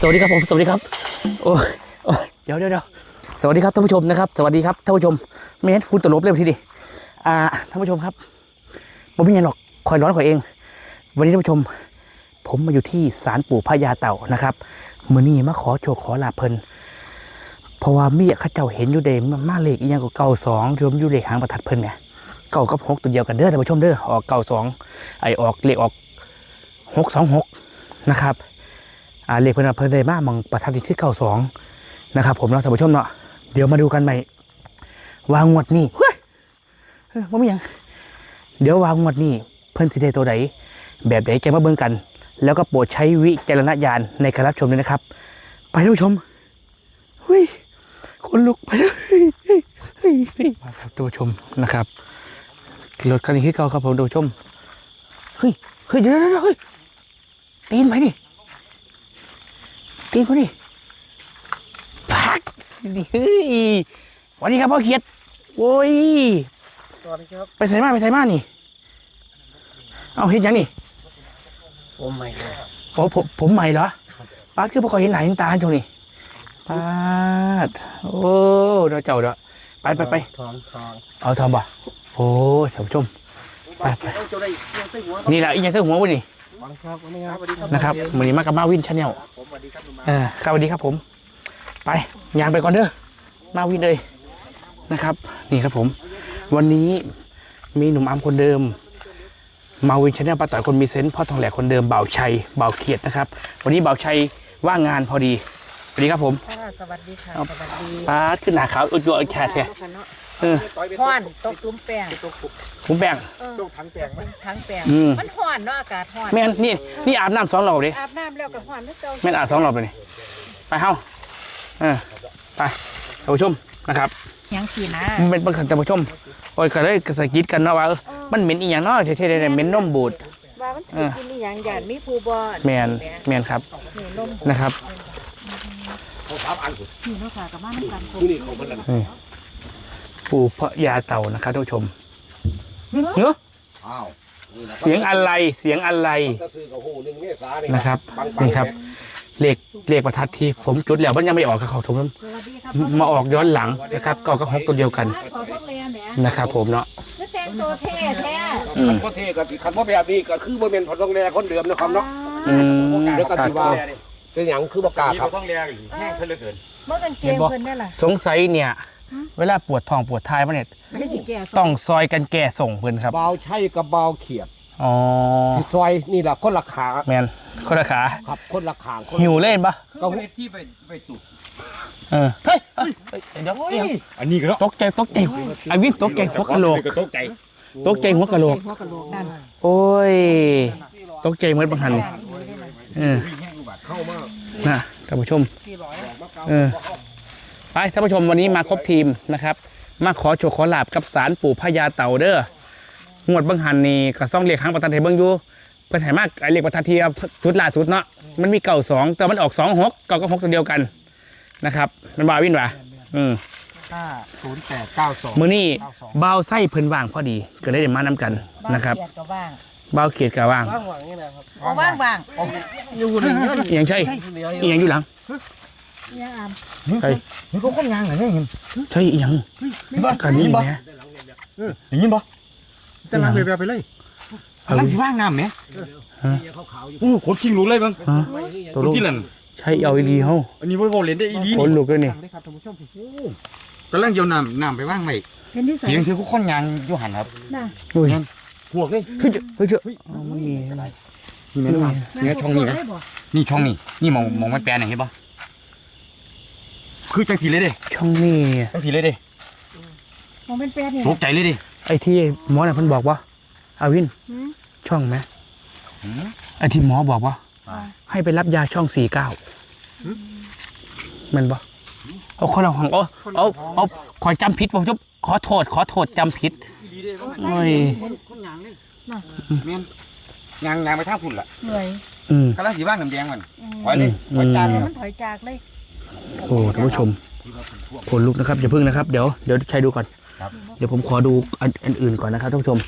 สวัสดีครับผมสวัสดีครับโอ้โอเดี๋ยวเดี๋ยวเดี๋ยวสวัสดีครับท่านผู้ชมนะครับ สวัสดีครับท่านผู้ชมไม่งั้นฝุ่นตลบเลยทีดิอ่าท่านผู้ชมครับผมไม่ยังหรอกคอยร้อนคอยเอง วันนี้ท่านผู้ชม ผมมาอยู่ที่ศาลปู่พญาเต่านะครับมือนี้มาขอโชคขอลาเพลินเพราะว่ามีข้าเจ้าเห็นอยู่เดมมาเลขอีกอย่างกับเก่าสองรวมอยู่เลขหางประทัดเพลินเนี่ยเก่ากับหกตัวเดียวกันเด้อท่านผู้ชมเด้อออกเก่าสองไอออกเลขออกหกสองหกนะครับ อ่าเลขเพิ่นว่าเพิ่นได้มามองประทัดที่เก่าสองนะครับผมเนาะท่านผู้ชมเนาะเดี๋ยวมาดูกันใหม่วางงวดนี้เฮ้ยว่าไม่ยัง เดี๋ยววางงวดนี้เพิ่นสิได้ตัวใดแบบใดจะมาเบิ่งกัน แล้วก็โปรดใช้วิจารณญาณในการรับชมด้วยนะครับ ไปท่านผู้ชมเฮ้ยคนลุกไปเลยเฮ้ยเฮ้ยเฮ้ยมาครับท่านผู้ชมนะครับรถคันนี้ที่เก่าครับผมท่านผู้ชมเฮ้ยเฮ้ยเดี๋ยวเดี๋ยวเดี๋ยวเฮ้ยตีนไปดิ ตีนไปดิพักนี่เฮ้ยสวัสดีครับพ่อเขียดโอ้ยสวัสดีครับไปใส่มาไปใส่มานี่ เอาเห็นยังนี่ผมใหม่เลยโอ้ผมผมใหม่เหรอป้าดคือพอคอยเห็นหลายเห็นตาจังนี่ป้าดโอ้เดี๋ยวเจ้าเดี๋ยวไปไปไปทองทองเอาทำบ่โอ้ท่านผู้ชมไปไปเจ้าได้เจ้าได้หัวนี่แหละอีกอย่างเสื้อหัววันนี้ฟังครับ วันนี้ครับสวัสดีครับนะครับมือนี้มากับมาวินชาแนลผมสวัสดีครับหนุ่มมาเออครับสวัสดีครับผม ไปยางไปก่อนเด้อมาวินเลยนะครับ นี่ครับผม วันนี้มีหนุ่มอัมคนเดิม มาวินชาแนลป้าต่อยคนมีเซนต์พ่อทองแหลกคนเดิมเบาชัยเบาเขียดนะครับ วันนี้เบาชัยว่างงานพอดีสวัสดีครับผมค่ะสวัสดีค่ะครับสวัสดีป้าดขึ้นหนาขาวอุดยอแคทแท้ เออต่อยเป็นห้อนตกตุ้มแป้งตุ๊กตุ๊กผมแบ่ง เออตุ๊กทั้งแปลงไหมทั้งแป้งอืม มันห้อนเนาะอากาศห้อนแม่นนี่นี่อาบน้ำสองรอบเลยอาบน้ำแล้วก็ห้อนแล้วเจ้าแม่นอาบสองรอบเลยนี่ไปเฮ้าเออไปท่านผู้ชมนะครับ ยังสีนะ มันเป็นประคันท่านผู้ชมโอ้ยก็เลยกระสะกิดกันเนาะว่าเออ มันเหม็นอีหยังเนาะเท่ๆเนี่ยเหม็นนมบูด ว่ามันสิกินอีหยังหยานมีผู้บ่แมนแมนครับนี่ลมนะครับ เขาสามอันนี่เนาะค่ะกับบ้านน้ำกันคงนี่เขาเป็นอะไร ปู่พระยาเต่านะครับท่านผู้ชมเนาะอ้าวเสียงอะไรเสียงอะไร ก็ซื้อกับหูหนึ่งเมษาเนี่ยนะครับนี่ครับ เลขเลขประทัดที่ผมจุดแล้วมันยังไม่ออกครับผมสวัสดีครับมาออกย้อนหลังนะครับก็ก็หกตัวเดียวกันขอพวกเรียนเนี่ยนะครับผมเนาะแล้วแต่งตัวเท่แท้อืมคันพ่อเทกับคันพ่อแบบนี้ก็คือบ่เป็นพอต้องแลคนเดิมนะครับเนาะอืมเดี๋ยวก็ตัดถือว่าเป็นอย่างคือบอกกล้าครับต้องแรงแห้งขึ้นเหลือเกินเมื่อกางเกงเพิ่นได้ล่ะสงสัยเนี่ย เวลาปวดท้องปวดท้ายมาเนี่ยไม่สิแก่ต้องซอยกันแก่ส่งเพื่อนครับ เบาใช่กับเบาเขียดอ๋อที่ซอยนี่แหละคนละขาแมนคนละขา ครับคนละขางคนหิวเล่นปะก็ก็ที่ไปไปตุดเออเฮ้ยเฮ้ยเฮ้ยเดี๋ยวเดี๋ยวอันนี้ก็แล้วตกใจตกใจไอ้วินตกใจหัวกะโหลกก็ตกใจตกใจหัวกะโหลกหัวกะโหลกนั่นโอ้ย ตกใจเหมือนบังหันนี่เออ เข้ามา นะท่านผู้ชม เออ ไปท่านผู้ชมวันนี้มาครบทีมนะครับ มาขอโชว์ขอลาบกับสารปู่พญาเต่าเด้องวดบังหันนี่ก็ซ่องเรียกครั้งประทันเทเบิงอยู่เพิ่นใหายมากไอเรียกประทันเทียชุดล่าสุดเนาะมันมีเก่าสองแต่มันออกสองหกเก่าก็หกตัวเดียวกันนะครับ มันบาวินวะอืมห้าศูนย์แปดเก้าสองมือนี่เบาวไส้เพิ่นว่างพอดีก็เลยได้มานำกันนะครับเกียดก็ว่างเบาวเขียดกับว่างว่างหวังนี่นะครับบ่ว่างว่างอยู่หนึ่งอหย่างใช่เหลือออีหยังอยู่หลัง ยังอามใช่นี่ก็คนงานเหรอเนี่ยเห็นใช่อีหยังกันนี่นะอย่างนี้ปะแต่ล้างแบบไปเลยเอาล้างสิว่างน้ำไหมโอ้ขนชิงรู้เลยบ้างฮะตัวลูกที่นั่นใช่เอาดีๆเฮาอันนี้ว่าเล่นได้อีดีคนลูกเลยนี่ได้ครับท่านผู้ชมกำลังเจียวน้ำน้ำไปว่างไหมเห็นที่ใส่เสียงคือคนงานอยู่หันครับน่ะอุ้ยพวกเลยเฮ้ยเจ้าเฮ้ยเจ้าเอามันมีอะไรนี่แม่นว่านี่ช่องนี้นะได้บ่นี่ช่องนี้นี่มองมองมันแปลนเห็นปะ คือจังสีเลยเด้ช่องนี้จังสีเลยเด้มองเป็นแปดนี่ตกใจเลยเด้ไอ้ที่หมอน่ะเพิ่นบอกว่าอาวิน หืมช่องไหมหืม ไอ้ที่หมอบอกว่า ให้ไปรับยาช่องสี่เก้ามันบ่เอาคนละห้องเอาเอาเอาขอจำผิดผมจะขอโทษ ขอโทษจำผิดโอ้ยคนงานเลยแม่นยางยางไปทางพุ่นล่ะเหนื่อยอืมกำลังสีว่างน้ำแดงมันอืมถอยเลยถอยจานเลยมันถอยจากเลย โอ้ท่านผู้ชมขนลุกนะครับอย่าพึ่งนะครับเดี๋ยวเดี๋ยวใช้ดูก่อนครับเดี๋ยวผมขอดูอันอันอื่นก่อนนะครับท่านผู้ชม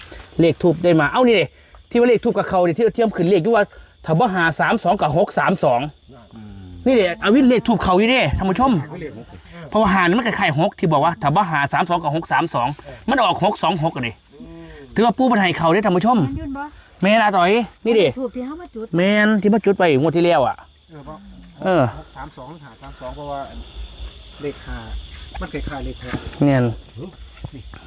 เลขทูบได้มาเอ้านี่เลยที่ว่าเลขทูบกับเขาเนี่ยที่เทียมขึ้นเลขที่ว่าถ้าบ่หาสามสองกับหกสามสองนี่เด็เอาวินเลขถูกเขาอยู่เด้ท่านผู้ชมเพราะว่าหานี่มันก็ไข่หกที่บอกว่าถ้าบ่หาสามสองกับหกสามสองมันออกหกสองหกกันดิถือว่าปูมันให้เขาได้ท่านผู้ชมแม่นยุ่นบ่แม่นอาต่อยนี่ดิถูกที่เฮามาจุดแม่นที่มาจุดไปงวดที่แล้วอะ เออเพราะเออ หกสามสองหาสามสองเพราะว่าเลขห้ามันคล้ายๆเลขหกเนียน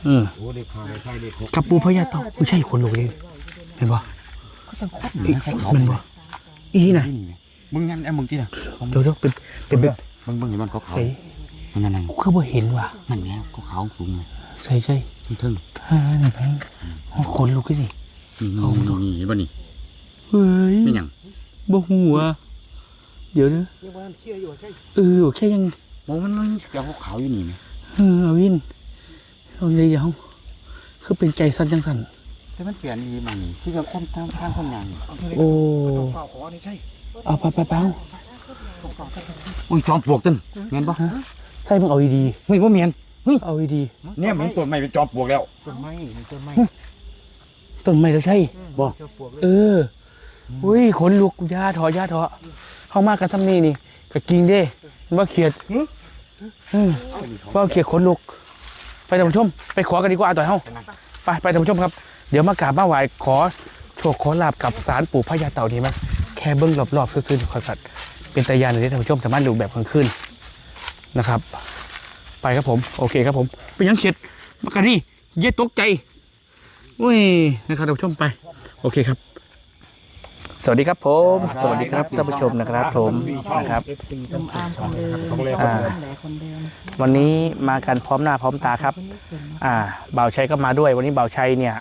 อืมโอ้เลขห้าเลขไทยเลขหกกับปูพญาเต่าไม่ใช่คนลูกเลยเห็นปะอีมันบ่อีน่ะมึงงั้นไอ้มึงที่น่ะเดี๋ยวเดี๋ยวเป็นเป็นเป็นมึงมึงเห็นมันเขาเขาเฮ้ยมันนั่นนั่นกูคือบ่เห็นว่ะนั่นไงเขาเขาสูงเลยใช่ใช่ทึ่งฮ่านี่แพงอ๋อคนลูกก็สินี่นี่นี่เห็นป่ะนี่เฮ้ยไม่หยังบ่หัว เดี๋ยวนะยังว่าเชี่ยอยู่ใช่เออแค่ยังมองมันมันเจ้าเขาเขาอยู่นี่ไหมเออเอาวินเอาเลยเดี๋ยวคือเป็นใจสั่นจังสั่นแต่มันเปลี่ยนดีมันที่จะคนทางทางคนยังโอ้เฝ้าขอนี่ใช่เอาไปไปไปเอาอุ้ยจอมปลวกตึ้งเงี้ยป่ะใช่มึงเอาดีเฮ้ยว่าเมียนๆเอาดีเนี่ยมันต้นไม้เป็นจอมปลวกแล้วต้นไม้ต้นไม้ๆต้นไม้แล้วใช่บ่เจ้าปลวกเลยเอออุ้ยขนลุกยาถอยาถอ เข้ามากันทำนี่นี่กะกิงเด้ว่าเขียดอืมว่าเขียดขนลุก ไปท่านผู้ชม ไปขอกันดีกว่าต่อยเฮาไปไปท่านผู้ชมครับ เดี๋ยวมากราบมาไหว้ขอโชคขอลาบกับสารปู่พญาเต่าดีไหมแค่เบิ้งรอบๆซื่อๆคอยสัตว์เป็นตายานเลยท่านผู้ชมสามารถดูแบบกลางคืนนะครับ ไปครับผม โอเคครับผมเป็นยังเขียดมากันนี่เย็ดตกใจอุ้ยนะครับท่านผู้ชมไป โอเคครับ สวัสดีครับผม สวัสดีครับท่านผู้ชมนะครับผมนะครับลมอามคนเดิมต้องเรียกอ่าแหลคนเดิมวันนี้มากันพร้อมหน้าพร้อมตาครับคนนี้เสียงอ่าบ่าวชัยก็มาด้วย วันนี้บ่าวชัยเนี่ย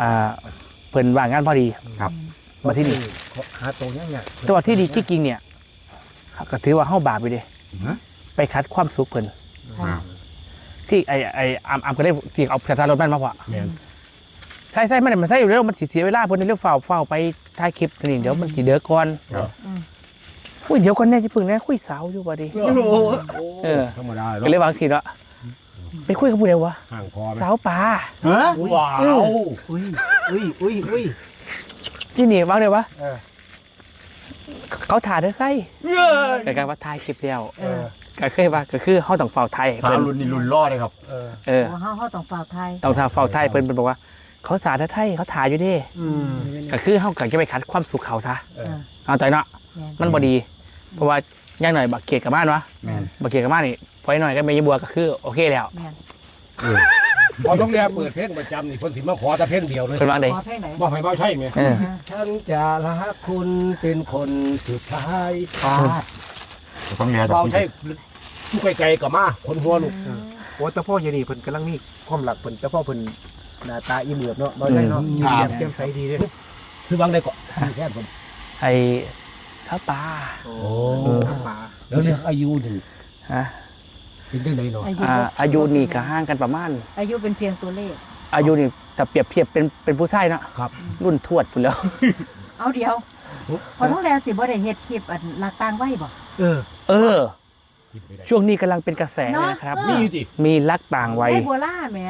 อ่าเพิ่นว่างงานพอดีครับมาที่นี่หาตรงนี้เนี่ยแต่ว่าที่ดีที่จริงเนี่ยก็ถือว่าเฮาบาปไปเด้ไปคัดความสุขเพิ่นที่ไอไออามอามก็ได้ที่เอาสถานรถแม่นมาพอแม่น ใช่ใช่ไม่ได้มันใช่อยู่แล้วมันสิเสียเวลาเพิ่นเรื่องเฝ้าเฝ้าไปถ่ายคลิปนี่เดี๋ยวมันสิเดือก่อนอุ้ยเดี๋ยวก่อนแน่จะพึ่งแน่คุยสาวอยู่บ่ดีเออธรรมดาก็เลยวางทีละไปคุยกับผู้เดียววะห่างคอไหมสาวป่าฮะว้าวอุ้ยอุ้ยอุ้ยอุ้ยที่นี่วางเลยวะเออเขาถ่ายได้ไส้กับการว่าถ่ายคลิปเดียวเออก็เคยว่าก็คือเขาต้องเฝ้าไทยให้สาวเพิ่นรุ่นนี่รุ่นล่อเลยครับ เออเออโอ้เฮาเฮาต้องฝ่ากไทยต้องทาเฝ้าไทยเพิ่นเป็นบอกว่า เขาสาธไทยเขาถ่ายอยู่เดิอืม ก็คือเขาก็จะไปขัดความสุขเขาซะเออ เอาใจเนาะแม่นมันบ่ดี เพราะว่าอย่างหน่อยบักเกียดกับบ้านวะแม่น บักเกียดกับบ้านนี่พอหน่อยก็เมยบัวก็คือโอเคแล้วแม่นพอต้องเรียกเปิดเพลงประจำนี่คนสิมาขอแต่เพลงเดียวเลยเพิ่นวางเด้ขอเพลงไหนบ่ให้เบาใช่ไหมเออฉันจะรักคุณเป็นคนสุดท้ายต้องเรียนเบาใช่ผู้ไกลๆกับมาคนหัวลูกโอ้แต่พ่อเยนี่เพิ่นกำลังมีความหลักเพิ่นแต่พ่อเพิ่น หน้าตาอิ่มเหลือบเนาะบ่ได้เนาะอืมเยี่ยมแจ่มใสดีเด้ซื้อบางได้ก็ซื้อแค่ผมไอ้สาวป่าโอ้เออป่าแล้วเรื่องอายุนี่ฮะเป็นจังไดเนาะอายุอ่าอายุนี่ก็ห่างกันประมาณ อายุเป็นเพียงตัวเลข อายุนี่แต่เปรียบเทียบเป็นเป็นผู้ชายเนาะครับ รุ่นทวดพุ่นแล้ว เอาเดียวพอท้องแลสิบ่ได้เฮ็ดคลิปอันลักต่างไว้บ่เออ เออคิดไม่ได้ช่วงนี้กำลังเป็นกระแสเนาะนะครับเออนี่อยู่สิมีรักต่างวัยได้บัวล่าแหม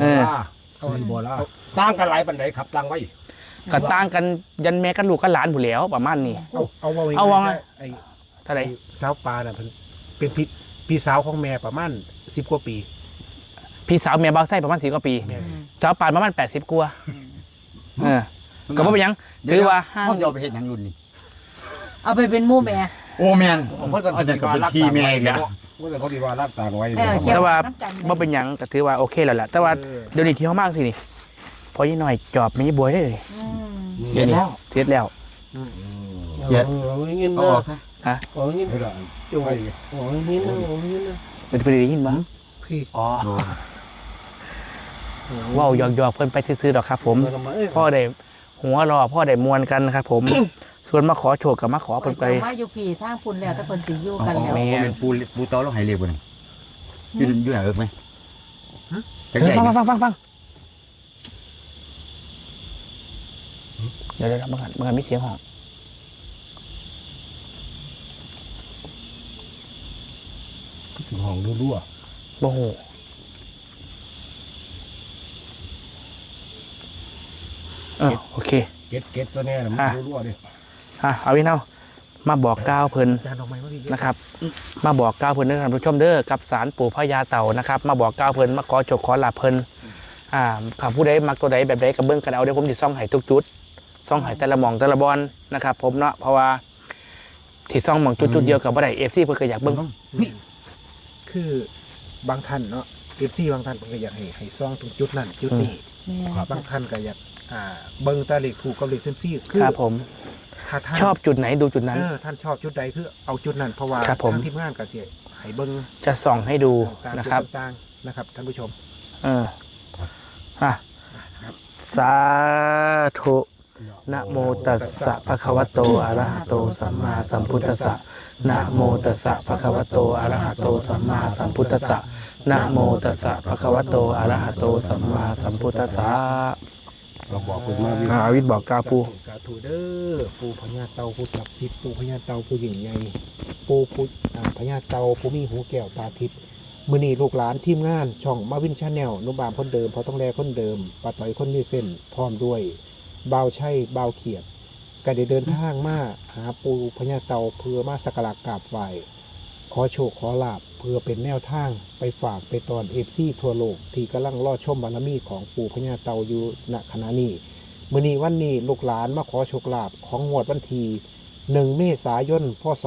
เออ ซื้อบัวล่าต่างกันหลายปันไดครับต่างไว้ก็ต่างกันยันแม่กันลูกกันหลานผู้นแหล้วประมาณนี้ เอาเอาว่าเอาว่าไงไอ้เท่าไหร่ไอ้สาวป่าน่ะเพิ่นเป็นพี่พี่สาวของแม่ประมาณ10กว่าปี พี่สาวแม่เบาไส้ประมาณสี่กว่าปีแม่ เจ้าป่านประมาณแปดสิบกว่าเออก็บ่เป็นหยังถือว่าห้างเขาจะเอาไปเห็นอย่างรุ่นนี่เอาไปเป็นหมู่แม่โอ้แมนผมก็จะอันนั้นก็เป็นขี้แม่อีกแล้ว ว่าแต่เขาดีว่ารักต่างไว้เออเขีย แต่ว่าน้ำกันบ่เป็นหยังก็ถือว่าโอเคแล้วแหละแต่ว่าเออ เดี๋ยวนี้ที่เขามากสินี่พอยี่หน่อยจอบมีบวยได้เลยอืมเดี๋ยวนี้เสร็จแล้ว เขียน เอาอย่างงี้เอาออกซะเอาอย่างงี้จุ่มไปเอาอย่างงี้นะเอาอย่างงี้นะเป็นไปได้ยินมั้งพี่อ๋อเว้าหยอกๆเพิ่นไปซื้อๆดอกครับ ผมพ่อได้หัวรอพ่อได้มวนกันครับ ผม ส่วนมาขอโชคกับมาขอเพิ่นไปว่าอยู่พี่ทางพุ่นแล้วแต่เพิ่นสิอยู่กันแล้ว แม่ เป็นปูปูเตาแล้วไฮเรียบนยืนยืนไหนเอิกไหมจะเดี๋ใหยวญ่ฟังฟังฟังฟังเดี๋ยวเดี๋ยวมันกันมันกันมีเสียงห้องห้องรั่วโอ้โหเออโอเค ๆเก็ตเก็ตซะแน่นะมันรั่วๆดิ อะเอาวินเอามาบอกกล่าวเพิ่นจานออกไม้มาพี่นะครับ มาบอกกล่าวเพิ่นเด้อท่านผู้ชมเด้อกับสารปู่พญาเต่านะครับ มาบอกกล่าวเพิ่นมาขอโชคขอลาภเพิ่นอ่าข้าผู้ใดมักตัวใดแบบใดก็เบิ่งกันเอาเดี๋ยวผมสิซ่องให้ทุกจุดซ่องให้แต่ละหมองแต่ละบอลนะครับ ผมเนาะเพราะว่าที่ซ่องหมองจุดๆเดียวกับบ่ได้ FC เพิ่นก็อยากเบิ่งคือบางท่านเนาะเอฟซีบางท่านเพิ่นก็อยากให้ให้ซองตรงจุดนั้นจุดนี้แม่บางท่านก็อยากอ่าเบิ่งแตาเลขถูกกับเลขเซมซี่คือครับผม ถ้าท่านชอบจุดไหนดูจุดนั้น เออท่านชอบจุดใดคือเอาจุดนั้นเพราะว่าครับผม ทางทีมงานก็สิให้เบิ่งจะส่องให้ดูตามนะจุดครับ ต่างๆนะครับท่านผู้ชมเอออะสาธุนะโมตัสสะภะคะวะโตอะระหะโตสัมมาสัมพุทธัสสะนะโมตัสสะภะคะวะโตอะระหะโตสัมมาสัมพุทธัสสะนะโมตัสสะภะคะวะโตอะระหะโตสัมมาสัมพุทธัสสะ เราบอกคุณมาวิอ่าอาวิทย์บอกกล่าวปูสาธุเด้อปู่พญาเตาผู้ศักดิ์สิทธิ์ปู่พญาเตาผู้ยิ่งใหญ่ปู่ผู้อ่าพญาเตาผู้มีหูแก้วตาทิพย์มื้อนี้ลูกหลานทีมงานช่องมาวินชาแนลนุบามคนเดิมพอต้องแลคนเดิมปาต่อยคนมีเส้นพร้อมด้วยบ่าวชัยบ่าวเขียดก็ได้เดินทางมาหาปู่พญาเตาเพื่อมาสักการะกราบไหว้ขอโชคขอลาบ เพื่อเป็นแนวทางไปฝากไปตอนเอฟซีทั่วโลก ที่กำลังรอชมบารมีของปู่พญาเตาอยู่ณขณะนี้มื่อนี้วันนี้ลูกหลานมาขอโชคลาภของงวดวันที่หนึ่งเมษายนพศ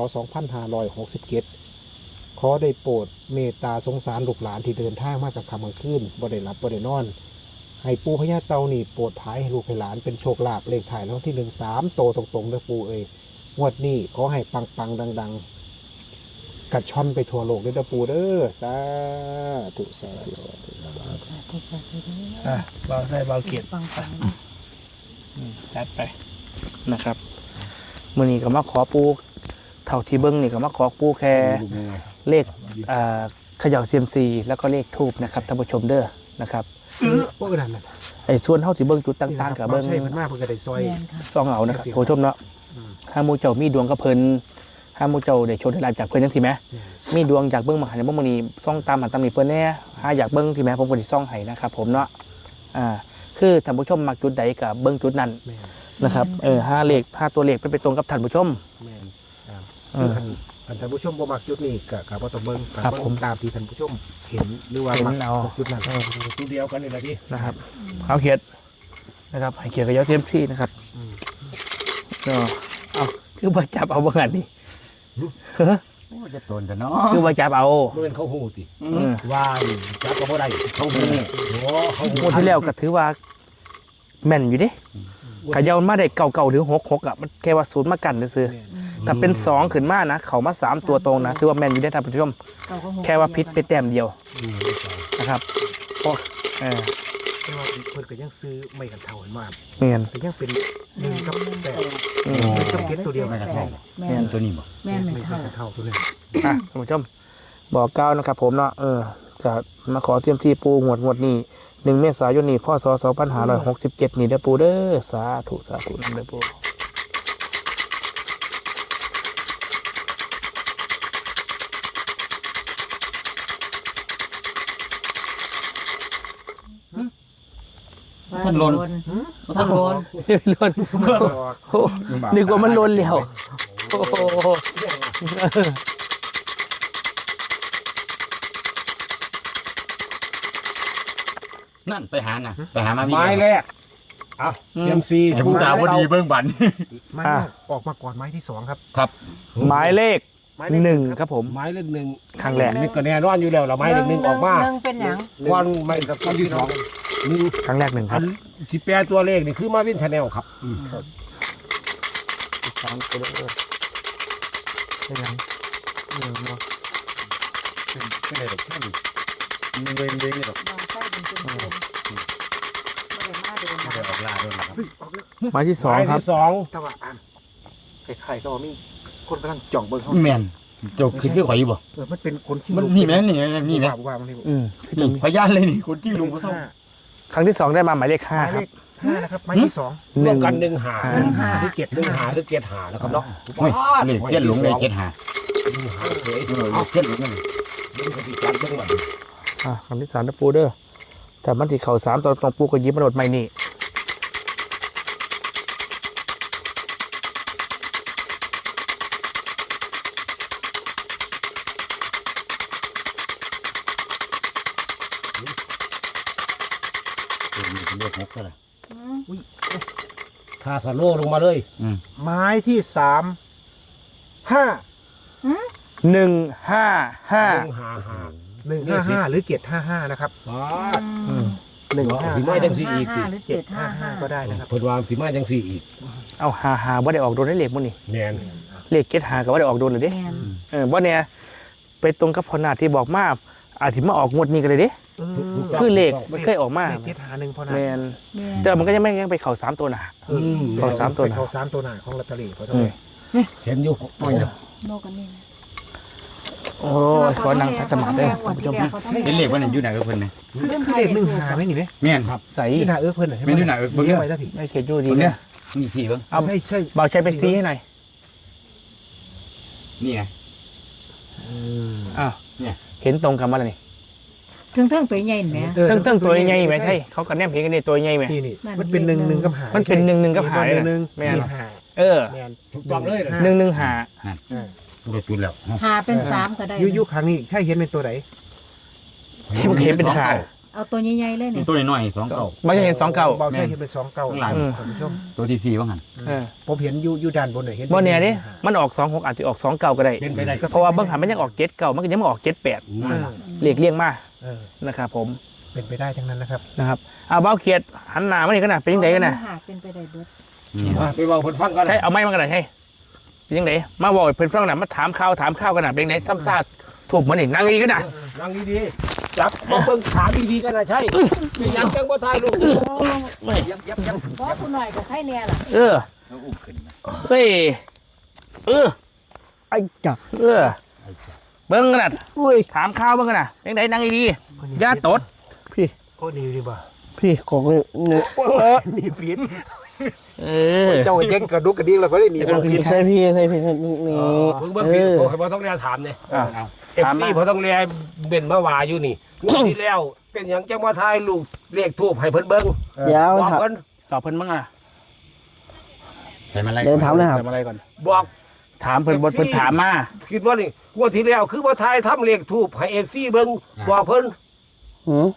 2567ขอได้โปรดเมตตาสงสารลูกหลานที่เดินทางมากับคำกลางคืนบ่ได้หลับบ่ได้นอน ให้ปู่พญาเตานี่โปรดภายให้ลูกให้หลานเป็นโชคลาภเลขถ่ายรางวัลที่หนึ่งสามโตตรงๆเด้อปู่เอ้ยงวดนี้ขอให้ปังๆดัง ๆ กัดช่อนไปทั่วโลกเด้อเด้อปูเด้อสาธุสาธุสาธุอะเบาได้เบาเกียรติฟังฟังจัดไปนะครับมือนี้ก็มาขอปูเท่าที่เบิ้งนี่ก็มาขอปูแค่เลขอ่าเขย่าเซียมซีแล้วก็เลขทูบนะครับท่านผู้ชมเด้อนะครับพวกนั้นน่ะไอ้ส่วนเท่าที่เบิ้งจุดต่างๆกับเบิ้งใช่มันมากเพิ่นก็ได้ซอยแม่นค่ะซองเอานะครับท่านผู้ชมเนาะห้าหมูเจ้ามีดวงกับเพิ่น ห้าหมูเจ้าได้โชว์ได้ลาบจากเพิ่นจังซี่แหมมีดวงจากเบิ้งมาหาในบ่มื้อนี้ซ่องตามหันตามนี่เพิ่นแน่หาอยากเบิ้งที่แหมผมก็สิซ่องให้นะครับผมเนาะอ่าคือท่านผู้ชมมักจุดใดก็เบิ้งจุดนั้นแม่นนะครับเออห้าเลขห้าตัวเลขไปตรงกับท่านผู้ชม แม่นครับเอคือออันอันท่านผู้ชมบ่มักจุดนี้ก็ก็บ่ต้องเบิ่งก็ครับเบิ่งผมตามที่ท่านผู้ชมเห็นหรือว่าเห็นมักเอา จุดนั้นตัวเดียวกันนี่แหละพี่นะครับเอาเขียดนะครับให้เขียดกับยอดเทียมที่นะครับก็เอาคือว่าจับเอาบางอันนี่ โอ้จะโดนแต่เนาะคือว่าจับเอา เมื่อเขาหูติเออว่าจับก็บ่ได้เขาหูโอ้เขาหูงวดที่แล้วก็ถือว่า แม่นอยู่เดิขยาวมาได้เก่าๆหรือหกหกอะมันแค่ว่าศูนย์มากันซื้อๆถ้าเป็นสองขึ้นมานะเขามาสามตัวตรงนะถือว่าแม่นอยู่ได้อท่านผู้ชมเก้าก็หกแค่ว่าพิษไปแต้มเดียวนะครับโอ้เออ แต่ว่าเพิ่นก็ยังซื้อไม่กันเท่ากันมาเมียนแต่ยังเป็นหนึ่งกับแปดอืมเป็นกับเก็ตตัวเดียวไม่กระทบแม่แม่นนตัวนี้บ่แม่นไม่ไม่เท่ากันเท่าตัวนึงอะท่านผู้ชมบอกเก้าวนะครับผมเนาะเออจะมาขอเตรียมที่ปูหวดหวดนี้หนึ่งเมษายนนี้พ่อสอสองพันห้าร้อยหกสิบเจ็ดนี่เด้อปูเด้อสาธุสาธุนั่นเด้อปู ท่านลน ท่านลนล้นโอ้นึกว่ามันล้นแล้วโอ้โหนั่นไปหาน่ะ ไปหามามีไม้แรกอะเซียมซีไอ้ผู้กาพอดีเบิ่งบัน ไม้แรกออกมาก่อนไม้ที่สองครับ ครับ หมายเลขไม้เลขหนึ่งครับผมไม้เลขหนึ่งครั้งแรกนี่ก็แน่นอนอยู่แล้วเราไม้เลขหนึ่งออกมาหนึ่งเป็นหยัง ควันไม่กับควันที่สองหนึ่ง ครั้งแรกหนึ่งคอัรับนที่แปลตัวเลขนี่คือมาวินชาแนลครับสามตัวเด้อเป็นยังหนึ่งเนาะไม่ได้หรอกท่านมึงเวงเวงนี่หรอกบางไส้เป็นจุ่มๆบ่ได้มาเดินไม่ได้ออกลาด้วยนะครับหมายที่สองไม้ครับที่สองแต่ว่าอ่านใครๆก็ว่ามีคนกำลังจ่องเบิ่งเขาแม่นเจกคือคือข่อยอยู่บ่เออมันเป็นคนที่มันนี่แม่นนี่แม่นนี่แม่นว่าว่ามันนี่อืมคือตรนี่งนี้พยานเลยนี่คนจริงลุงก็เศร้าห้า ครั้งที่สองได้มาหมายเลขหห้ามายคเลรับ ขห้านะครับไม้ที่สองหรวนึ่มง กันหนึ่งหาห้าหนึ่งหาหรือเกียรติหนึ่งหาหรือเกียรติหานะครับเนาะเฮ้ยเลยเทียนหลงเลยเจ็ดหาหนึ่งหาเฉยเออเลยเทียนหลงนั่นเบิ่งกันที่จับเบิ่งก่อนอะครั้งที่สามนะปูเด้อแต่มันที่เข่าสามตอนตรงปูก็หยิบมาโดดไม่นี่ นี่เป็นเลขหกเท่าไหร่ทาสโลลงมาเลยไม้ที่สามห้าหนึ่งห้าห้าลงหาหาหนึ่งห้าห้าหรือเกียรติห้าห้านะครับบาดหนึ่งห้าสิมาจังสี่อีกห้าหรือเจ็เจ็ดดห้าห้าห้าห้าก็ได้นะครับเพิ่นว่าสิมาจังสี่อีก เอาหาหาว่าได้ออกโดนได้เลขมั้งนี่แม่นเลขเก็ตหากับว่าได้ออกโดนเลยเด้แมนเออว่าเนี่ยไปตรงกับพอนาที่บอกมา อาจจะมาออกงวดนี้กันเลยเด้เออคือเลขมันเคยออกมาเลขเจ็ดหาหนึ่งพอนะแมนแมนแต่มันก็ยังไม่ยังไปเข่าสามตัวหนาเออเขาสามตัวหนาเขาสามตัวหนาของลอตเตอรี่เขาเท่าอืไหมร่เห็นอยู่โนกันนี่นะโอ้ยขอนั่งทักสมาธิเด้อท่านผู้ชมเห็นเลขว่าเนี่ยอยู่ไหนกับเพิ่นเนี่ยคือเลขหนึ่งหาไหมนี่ไหมแม่นครับใส่ที่หน้าเอื้อเพิ่นน่ะใช่ไหมไม่ได้หน้าเอื้อเพิ่นเลี้ยงไว้ซะพี่ไม่เขียนอยู่ดีเบิ่งเนี่เนี่ยยมีสี่เบิ่งเอาใช่ใช่เบาใช้ไปซีให้หน่อยนี่ไงอ้าวเนี่ย เห็นตรงกันมาแล้วนี่เครื่องเทิงตัวใหญ่เห็นไหมออตั้งตั้งตัวใหญ่ไหมใช่เขากันแนมเห็นกันในตัวใหญ่ไหม นี่นี่นั่นมันเป็นหนึ่งหนึ่งกับหามันเป็นหนึ่งหนึ่งกับหาหนึ่งหนึ่งแม่นมีหาเออแมนถูกต้องเลยนะหนึ่งหนึ่งหารถจุดแล้วหาเป็นสามก็ได้ยุยุครั้งนี้ใช่เห็นเป็นตัวไหนที่มันเห็นเป็นหา เอาตัวใหญ่ๆเลยมีเนี่ยตัวน้อยๆสองเก้า ไม่ใช่เห็นสองเก่าเบาใช่เห็นเป็นสองเก้าข้างหลัง ท่านผู้ชมตัวที่สี่ว่าหันเออผมเห็นอยูอยูด้านบนหน่อยเห็นบ่เนี่ยดิหามันออกสองหกอาจจะออกสองเก่าก็ได้ เป็นไปได้เพราะว่าเบางหันมันยังออกเจ็ดเก่ามันก็ยังไม่ออกเจ็ดแปดเออเรียกเลี่ยงมาเออนะครับผมเป็นไปได้ทั้งนั้นนะครับนะครับเอาเบ้าเขียดหันหน้ามานี่กันนะเป็นยังไงกันนะหาเป็นไปได้เบิดนี่อะไปบอกเพิ่นฟังกันใช่เอาไม้มากันหน่อยให้เป็นยังไงมาบอกให้เพื่อนฟังหน่ะมาถามข่าวถามข่าวกันนะเป็นยังไงทำซาดถูกมันนี่นั่งอีกกันนะนั่งดีๆ จับมาเบิ่งถามดีๆกันนะใช่เป็นหยังจังบ่ทายลูกไม่ยับยับยับเพราะคุณหน่อยกับไข่แน่ล่ะเออแล้วอุ้มขึ้นมาเฮ้ยเออไอ้จับเออเบิ้งกันนะถามข่าวเบิ้งกันนะเป็นยังไงนั่งดีๆอย่าตดโอ้ดีดีบ่าพี่ของเนี่ยนี่ปีนเออเจ้าเยังกระดุกกระดิ่งเราก็ได้หนีบ่ปีนใช่พี่ใช่พี่นี่เบิ่งเบิ่งเอผิดอโอ้ยบ่ต้องแลถามเนี่ยอะเอฟซีบ่ต้องแลเบ่นมาว่าอยู่นี่ งวดที่แล้ว เป็นหยังจังบ่ทายลูกเลขทูบให้เพิ่นเบิ่งเดี๋ยวบอกถามเพิ่นตอบเพิ่นบ้างอะใส่มาไล่เดี๋ยวถามนะครับทำอะไรก่อน บอก ถามเพิ่นบทเพิ่นถามมาคิดว่านี่งวดที่แล้วคือบ่ทายทำเลขทูบให้เอฟซีเบิ่งบอกเพิ่นหืม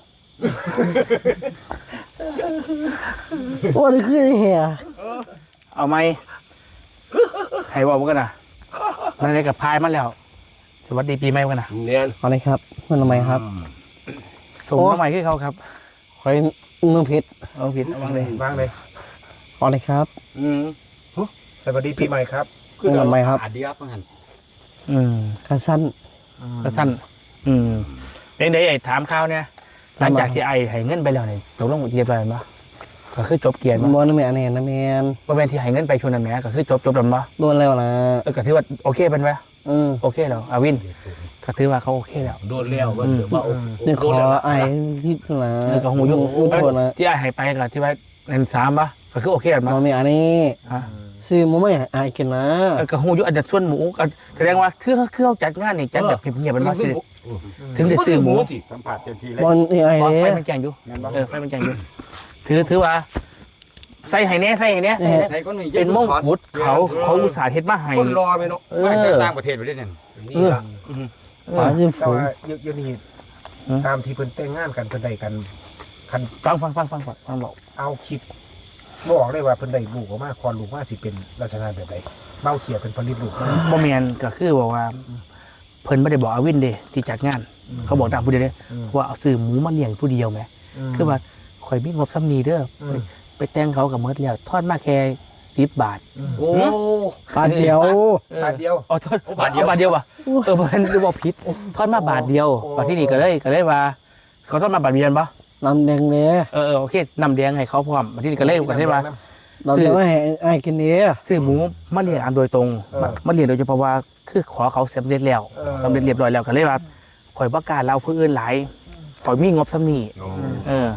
ว่านี่คือเหี้ยเอาไหมใครบอกมันกันนะนั่นเลยกับพายมาแล้ว สวัสดีปีใหม่กันนะเนี่ย เอาเลยครับมันทำไมครับ ส่งน้องใหม่ขึ้นเขาครับคอยนุ่งเพชรเอาผิดเอาวางเลยบ้างเลยเอาเลยครับ อืมสวัสดีปีใหม่ครับมันทำไมครับอาเดียบว่าหันอืมขาสั้นก็สั้น อืมเป็นไงไอ้ถามข้าวเนี่ย หลังจากที่ไอ้ให้เงินไปแล้วเนี่ยตกลงเรียบร้อยมั้ยก็คือจบเกียรติบมั้อลนี่แม่อันนี้นะแมนว่าเป็นที่ให้เงินไปชวนนั่นแหมก็คือจบจบแล้วมั้ยโดนแล้วนะเออก็ถือว่าโอเคเป็นไหมอืมโอเคแล้วอาวิน ก็ถือว่าเขาโอเคแล้ว โดนแล้วมันเดี๋ยวว่าโอ้โหเดี๋ยวขอไอ้ที่นะเออก็หูยุอุ้โทษนะที่ไอ้ให้ไปก็ที่ว่าเงินสามปะก็คือโอเคแล้วบมั้อยลนี่อันนี้ฮะซื้อมาไม่ไอ้กินนะเออก็หูยุอาจจะส่วนหมูก็แสดงว่าคือคือเขาจัดงานนี่จัดแบบเงียบๆเป็นว่าสิถึงได้ซื้อหมูสิสัมผัสเต็มที่เลยบอลนี่ไอ้เพราะเนี่ไฟยมันแจงอยู่เออไฟมันแจงอยู่ถือถือว่าใส่ไห้แน่ใส่ไห้แน่ใส่ไห้แน่ใส่ก็นี่เป็นมงกุฎเขาเขาอุตส่าห์เฮ็ดมาให้ คนรอไหมเนาะเอไม่อต่างประเทศไปเรื่อยเนี่ย นี่ล่ะ ฝาที่แต่ฝูงว่าเดี๋ยวนี้อืม ตามที่เพิ่นแต่งงานกันเพิ่นได้กันคันฟังฟังฟังฟังฟังฟังบอกเอาคลิปบอกได้ว่าเพิ่นได้ลูกออกมาคลอดลูกมาสิเป็นลักษณะแบบใดเบ้าเขียเป็นผลิตลูกมาบ่แม่นก็คือบอกว่าเพิ่นไม่ได้บอกอาวินเด้ที่จัดงาน เขาบอกตามผู้เดียวเด้อืมว่าเอาซื้อหมูมาเลี้ยงผู้เดียวไหมคือว่าข่อยมีงบซ้ำนี้เด้ออืมไปแต่งเขากับเมิดแล้วทอดมาแค่ สิบบาทโอ้ปาดเดียวบาทเดียวอ๋อทอดบาทเดียวบาทเดียววะเออเพิ่นดูบอกผิดทอดมาบาทเดียวโอ้บาทที่นี่ก็เลยก็เลยว่าเขาทอดมาบาทเดียวปะน้ำแดงเลยเออเออโอเคนำแดงให้เขาพร้อมบาทที่นี่ก็เลยก็เลยว่าน้ำแดงให้ไอ้กินเนี่ยซื้อหมูมาเลี้ยงอันโดยตรงเออมาเลี้ยงโดยเฉพาะว่าคือขอเขาสำเร็จแล้วเออสำเร็จเรียบร้อยแล้วก็เลยว่าข่อยประกล้าศเล่าผู้อื่นหลายข่อยมีงบซ้ำนี่เออ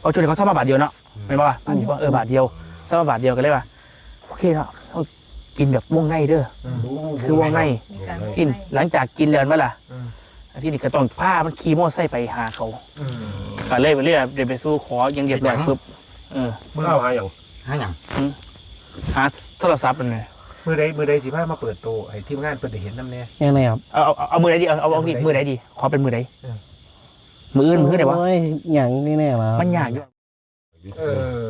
เอาชวนเขาทอดมาบาทเดียวเนาะเป็นป่ะบาทเดียวเออบาทเดียวทอดมาบาทเดียวก็เลยว่าโอ เคเนาะเอากินแบบว่องไงเด้อ คือว่องไงกินหลังจากกินแล้วเมื่อล่ะอืมอันที่นี่ก็ต้องผ้ามันขี่มอไซค์ไปหาเขาอืมก็เลยไปเรื่อยเดินไปสู้ขออยังเรียบร้อยปุ๊บเออข้าวหาอย่างหาอย่างหาโทรศัพท์มันเลยมือใดมือใดสิพามาเปิดโตให้ทีมงานเพิ่นได้เห็นนำแน่ ยังไงครับเอาเอาเอาเอามือไหนดีเอาเอาเอาอีกมือไหนดี ขอเป็นมือไหนเออ มืออื่นมือไหนวะโยอย่างนี่แน่ละมันยากอยู่เอ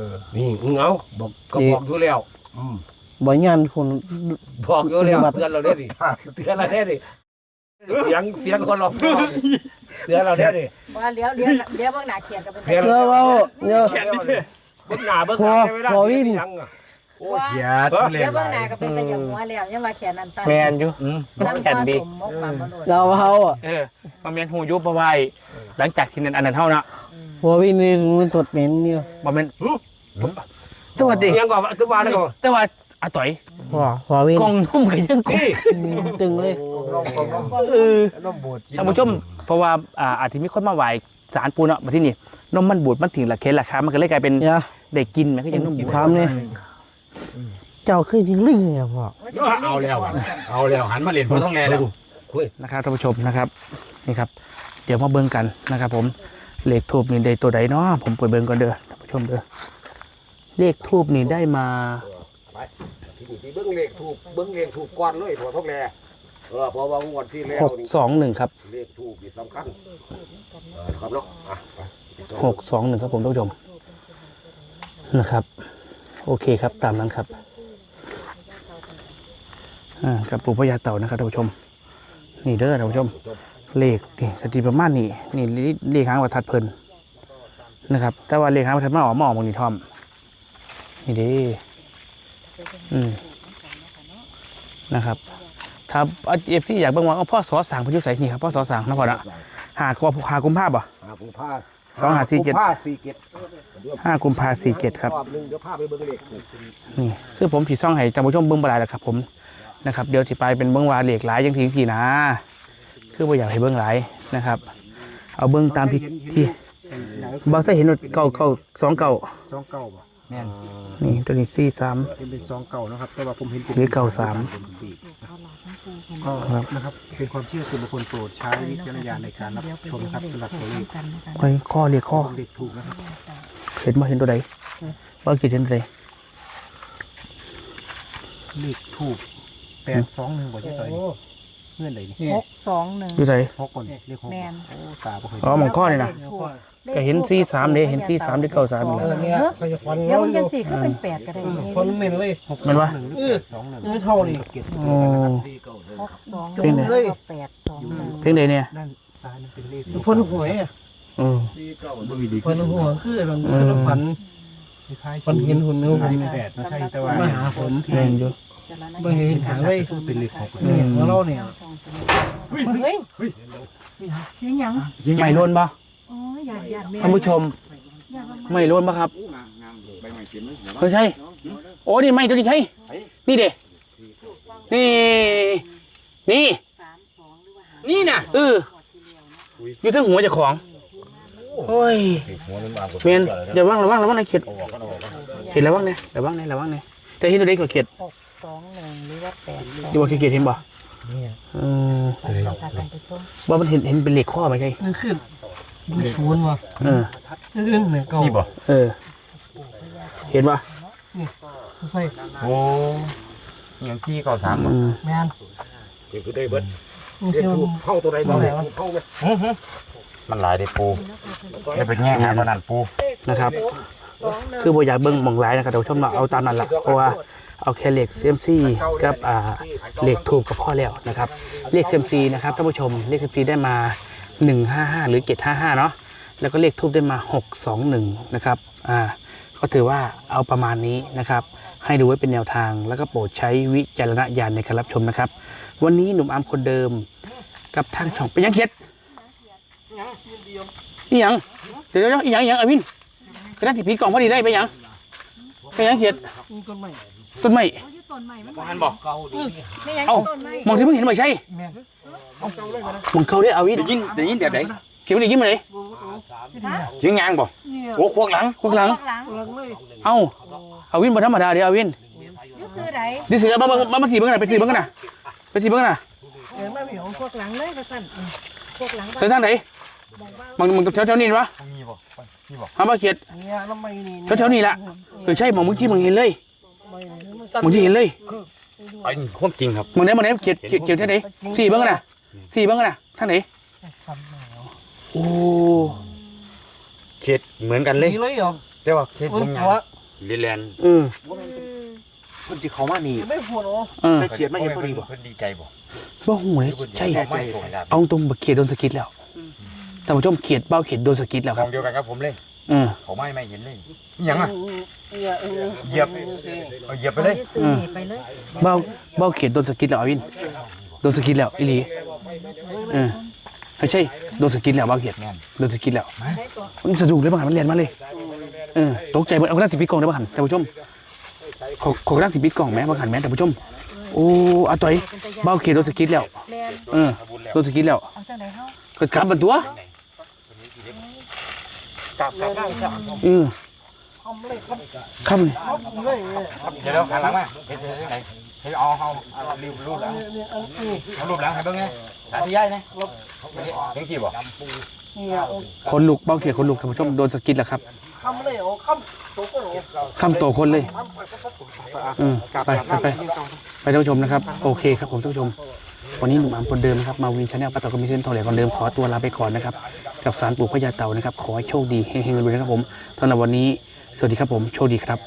อนี่มึงเอาบอกก็บอกอยู่แล้วอืม บ่ยันคุณบอกอยู่แล้วเตือนเราได้ดิเตือนเราได้ดิเสียงเสียงคนร้องเตือนเราได้ดิว่าเลี้ยวเลี้ยวเลี้ยวเบื้องหน้าเขียนก็เป็นเตือนเอเราอได้เว้าเนี่ยเขียนดิเบิ้งหน้าเบิ้งหลังได้ไม่ได้พอวิ่งยังอะว่าเขียดเลี้ยวเบื้องหน้าก็เป็นแต่อย่างหัวแล้วยังว่าเขียนอันตันแมนอยู่น้ำแขนตาดีสมมกปากมาโลดเราเฮาอะเออมาแมนหูยุบประไว้หลังจากที่นั้นอันนั้นเท่านะหัววินนี่มันตดเหม็นอยู่บ่แมน แต่ว่าเด็กยังก่อนคือว่าได้ก่อนแต่ว่าอาต่อยหัวหัววินกองนุ่มกันยังกองนี่ตึงเลยเออน้ำบดท่านผู้ชมเพราะว่าอ่าอาจจะมีคนมาไหว้สารปูเนาะมาที่นี่นมมันบูดมันถึงราคาราคามันก็เลยกลายเป็นอย่าได้กินไหมก็ยังนมบูดถามเนี่ยเจ้าขึ้นจริงหรือไงพ่อเอาแล้วอะเอาแล้วหันมาเล่นพอต้องแลแล้วนะครับท่านผู้ชมนะครับนี่ครับ เดี๋ยวมาเบิ่งกันนะครับ ผมเลขทูบนี่ได้ตัวใดเนาะผมเปิดเบิ่งก่อนเด้อท่านผู้ชมเด้อ เลขทูบนี่ได้มาที่นี่เบิ้งเลขถูกเบิ้งเลขถูกก่อนเลยพอท้องแลเออเพราะว่างวดที่แล้วหกนี่สองหนึ่งครับ เลขถูกนี่สำคัญเออครับเนาะอะไปหกสองหนึ่งครับผมท่านผู้ชมนะครับ โอเคครับตามนั้นครับอ่ากับปู่พญาเต่านะครับท่านผู้ชม นี่เด้อท่านผู้ชม เลขนี่สติประมาณนี่นี่เลขหางประทัดเพลินนะครับ แต่ว่าเลขหางประทัดมาออกมาออกมองนี่ทอม นี่เดีอืมนะครับถ้าเอฟซีอยากเบิ่งว่าเอาพ่อสอสั่งพายุใส่นี่ครับพ่อสอสั่งนะพ่อนะหากว่าหากุมภาพบ่หากุมภาสองหาสี่เจ็ดกุมภาสี่เจ็ดห้ากุมภาสี่เจ็ดครับรอบหนึงเดี๋ยวพาไปเบิ้งเลขถูกนี่คือผมผีซ่องให้จำผู้ชมเบิ้งบหลายแหละครับ ผมนะครับ เดี๋ยวสิไปเป็นเบิ้งวาเหล็กหลายยังทีทีนะคือบ่อยากให้เบิ้งหลายนะครับ เอาเบิ้งตามที่ที่บางใส่เห็นว่าเก่าเก่าสองเก่าสองเก้าบ่ นี่ตัวนี้สี่สามเป็นเป็นสองเก้านะครับ แต่ว่าผมเห็นเป็นหรือเก้าสามก็ครับนะครับเป็นความเชื่อส่วนบุคคลโปรดใช้วิจารณญาณในการรับชมครับสำหรับตัวเลขค่อยข้อเรียกข้อ เด็กถูกนะครับเห็นมาเห็นตัวใดบางกี่เห็นตัวใดเลขถูกแปดสองหนึ่งบ่ใช่ต่อยเงื่อนใดนี่หกสองหนึ่งอยู่ไหนหกก่อนเลขหกแม่น โอ้ตาบ่เคยอ๋อหมองข้อนี่นะก็ เห็นสี่สามเด้เห็นสี่สามหรือเก้าสามนี่เออแหละเนี่ยเขาจะฟันเดี๋ยวเรามันอจะยู่สี่ก็เป็นแปดก็ได้ฟันเหม็นเลยหกแม่นวะหนึ่งหรือแปดสองหนึ่งไม่เท่านี่เก็บโอ้ หกสองหเป็นนึ่งไงแล้วก็แปดสองหนึ่ง เพียงใดเนี่ยด้านซ้ายนั่นเป็นเลขฟันหวยอะเออฟันหัวคือมันฟันคล้ายๆฟันเห็นหุ่นเนื้อผมแปดไม่ใช่แต่ว่ามาหาผมแม่นอยู่ไม่เห็นหาเลยเป็นเลขหกเนี่ยหัวเราเนี่ยเฮ้ยเสียงหยังไม่ล้นปะอ๋อหยาดหยาดแม่ ท่านผู้ชม ไม่ล้นปะครับไม่ใช่โอ้นี่ไม่ตัวนี้ใช่นี่เด้นี่ นี่นี่น่ะเอออยู่ทั้งหัวเจ้าของโอ้ยเมียนเดี๋ยวว่างระวังระวังในเขียดเขียดระวังเนี่ยระวังเนี่ยระวังเนี่ยแต่เห็นตัวเล็กกว่าเขียดหกสองหนึ่งหรือว่าแปดสองอยู่ว่าเขียดเห็นบ่เออต่อการท่านผู้ชมว่ามันเห็นเห็นเป็นเหล็กข้อไหมใช่นี่ขึ้น มันชวนว่ะเออนี่ขึ้นเนี่ยเก่านี่บ่เออ เห็นป่ะใส่โอ้ยังซี่เก้าสามบ่อืมแมนนี่คือได้เบิ้ลนี่เลขคือถูกเข้าตัวใดบ้างเลขถูกเข้าไหมมันหลายเด้ปูได้ไปแง่งหาบ่นั่นปูนะครับ คือบ่อยากเบิ่งหมองหลายนะครับเดี๋ยวชมเนาะเอาตามนั้นละเพราะว่าเอาแค่เหล็กเซมซีกับอ่าเหล็กถูกกับพ่อแล้วนะครับ เลขเซมซีนะครับท่านผู้ชมเลขเซมซีได้มา 155 หรือ 755 เนาะแล้วก็เลขทูบได้มา 621 นะครับอ่าก็ถือว่าเอาประมาณนี้นะครับให้ดูไว้เป็นแนวทาง แล้วก็โปรดใช้วิจารณญาณในการรับชมนะครับ วันนี้หนุ่มอาร์มคนเดิมกับทางช่องเป็นยังเขียดอีหยังเดี๋ยวเดี๋ยวอีหยังอีหยังอวินกระดานที่ผีกล่องพอดีได้ไปหยังไปหยังเขียดต้นไม้ต้นไม้ ต้นใหม่มันหันบ่ไม่ยังเอ้าต้นใหม่มองที่มึงเห็นไม่ใช่มองเขาได้เอาวินได้ยินได้ยินแบบไหนเขียวได้ยิ้มมาเลยเสียงยางบ่โอ้ควกหลังพวกหลัง หลังลังเลยเอ้าเอาวินบ่ธรรมดาเดี๋ยวเอาวินยูซื้อไหนดิสิมามามามาสีเบิ่งกันนะไปสีเบิ่งกันนะไปสีเบิ่งกันนะเสียงแม่เหมียวพวกหลังเลยก็สั่นพวกหลังใส่ทางไหนมันมันแถวแถวๆนี้วะมีบ่หามาเขียดเนี่ยแล้วไม่นี่แถวแถวๆนี้ละเออใช่มองเมื่อกี้มึงเห็นเลยไม่มันสั่นมึงที่เห็นเลยไอ้นี่ความจริงครับมึงไหนมึงไหนเขียดเขียดเขียดที่ไหนสีเบิ่งกันนะสีเบิ่งกันนะทางไหนสั่นแมวโอ้เข็ดเหมือนกันเลยนี่เลยเหรอแต่ว่าเฮ็ดผมยาวลิแลนด์เออเพิ่นสิเข้ามานี่เออได้เขียนมาเห็นพอดีบ่เพิ่นดีใจบ่บ่หูเลยใช่ไม่โทรให้รับเอาตรงบักเขียดโดนสะกิดแล้วท่านผู้ชมเขียดเบ้าเขียดโดนสะกิดแล้วมคอรับงเดียวกันครับผมเลย เออ เขาไม่ไม่เห็นเลยอิหยังอะเหยียบเอาเหยียบไปเลยซื้อนี่ไปเลยเบ้าเบ้าเขียดโดนสะกิดแล้วอาวินโดนสะกิดแล้วอีหลีเออไม่ใช่โดนสะกิดแล้วเบ้าเขียดโดนสะกิดแล้วมันสะดุ้งเลยบางหันมันเรียนมาเลยเออตกใจเหมือนเอากระดาษสิปิดกล่องได้บางหันท่านผู้ชมขอขอกระดาษสิปิดกล่องแม่บางหันแม่ท่านผู้ชมโอ้อาต่อยเบ้าเขียดโดนสะกิดแล้วแม่นเออโดนสะกิดแล้วเอาจังไดเฮา ก็กลับมาตัว กลับกลับร่างสามเออคำเลยเดี๋ยวเดี๋ยวหันหลังมาเฮ็ดเฮ็ดไหนเฮ็ดเอาเอาเอารูปรูปหลังเอารูปหลังให้เบิ่งไงสาธิตยายนะเฮ็ดที่บ่คนลุกเบ้าเขียดคนลุกท่านผู้ชมโดนสะกิดแล้วครับคำโตคนเลยเออไปไปไปไปท่านผู้ชมนะครับ โอเคครับผมท่านผู้ชม วันนี้หนุ่มอัมคนเดิมครับมาวินชาแนลปลาเต่ากมิเส้นทองเหลือคนเดิมขอตัวลาไปก่อนนะครับกับสารปลูกพญาเต่านะครับ ขอให้โชคดีเฮงๆรวยนะครับผมสำหรับวันนี้ สวัสดีครับผม โชคดีครับ